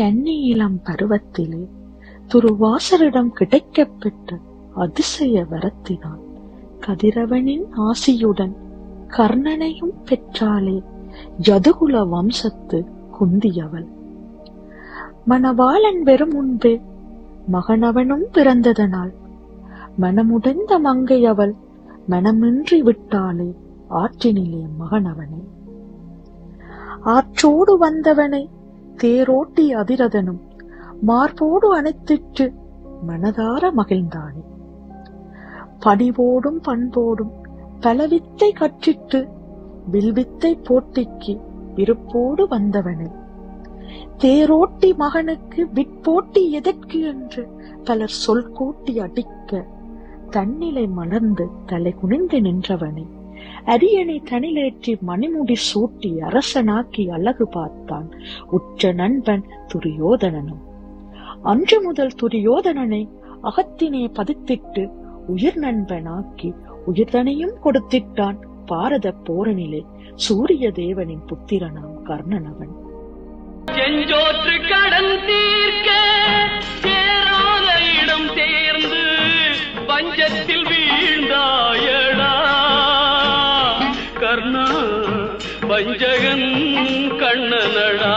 கன்னியிலம் பருவத்திலே துருவாசரிடம் கிடைக்கப்பெற்ற அதிசய வரத்தினால் கதிரவனின் ஆசியுடன் கர்ணனையும் பெற்றாளே யதுகுல வம்சத்து குந்தியவள். மணவாளன் வெறும் முன்பே மகனவனும் பிறந்ததனால் மனமுடைந்த மங்கையவள் மனமின்றி விட்டாளே ஆற்றினிலே மகனவனே. ஆற்றோடு வந்தவனை தேரோட்டி அதிரதனும் மார்போடு அணைத்திட்டு மனதார மகிழ்ந்தானே. பணிவோடும் பண்போடும் பலவித்தை கற்றிட்டு வில்வித்தை போட்டிக்கு விருப்போடு வந்தவனே. தேரோட்டி மகனுக்கு விற்போட்டி எதற்கு என்று பலர் சொல் கூட்டி அடிக்க தன்னிலை மலர்ந்து தலை குனிந்து நின்றவனே. அரியணை தனிலேற்றி மணிமுடி சூட்டி அரசனாக்கி அழகு பார்த்தான் உற்ற நண்பன் துரியோதனனும். அன்று முதல் துரியோதனனை அகத்தினே பதித்திட்டு உயிர் நண்பனாக்கி உயிர்தனையும் கொடுத்திட்டான் பாரத போரனிலே சூரிய தேவனின் புத்திரனாம் கர்ணனவன் செஞ்சோற்று கடந்தீ കർണ വഞ്ചകൻ കണ്ണനടാ.